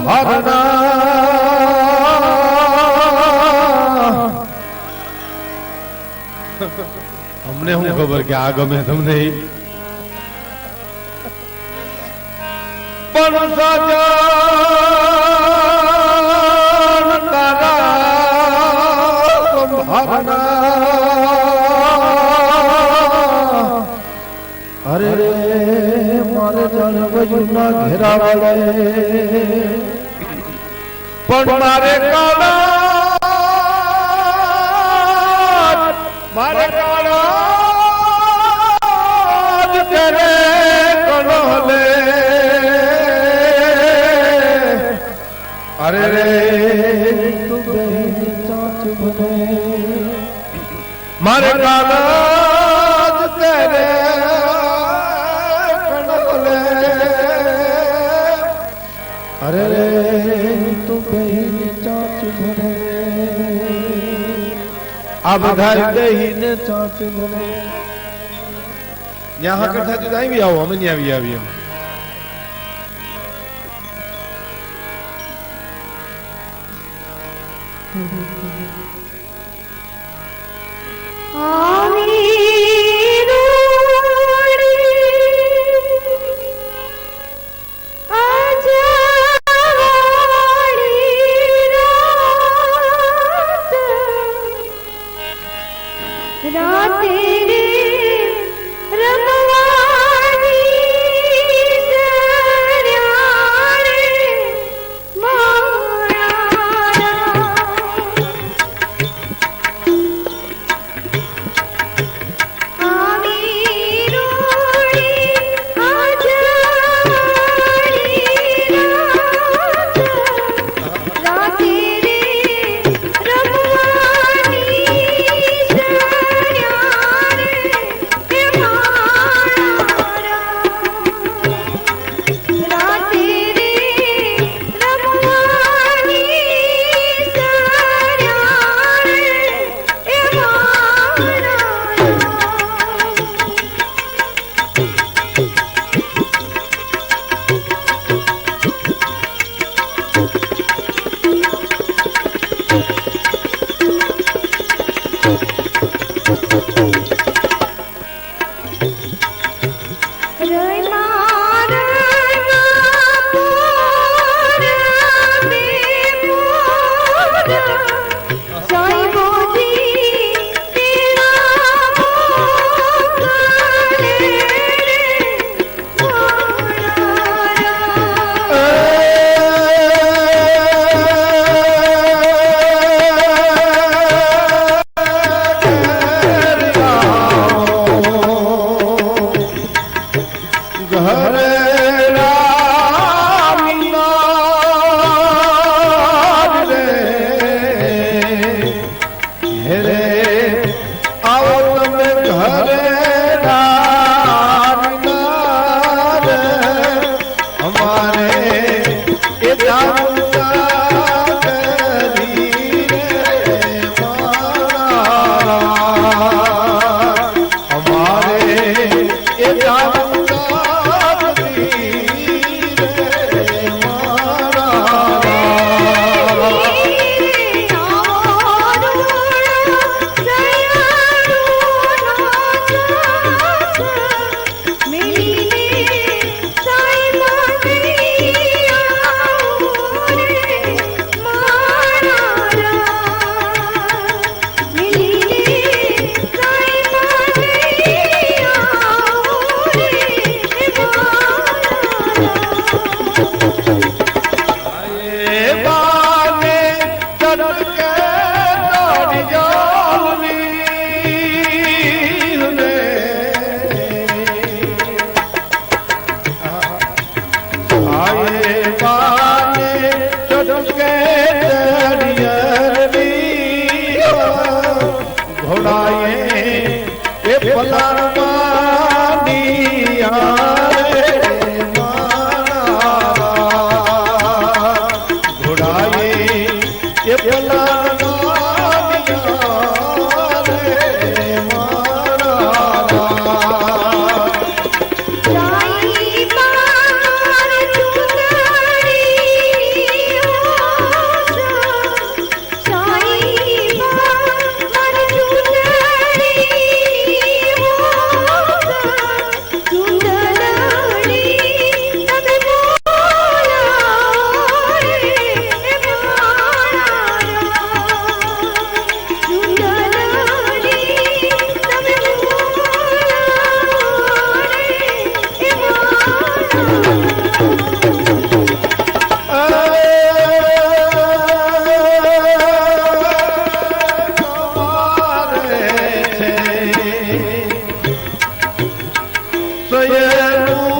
સંભાળના અમને શું ખબર કે આ ગમે તમને? પણ સજન અરે રે મારે જણવયું ના ઘેરા વાળે પણ મારે કાળા મારે કાળા જ તેરે કણો અરે રે તું બેન ચાચ બને મારે કાળા જ આ બધા દહીને ચાચ બને ત્યાં હા 감사합니다. 再也不。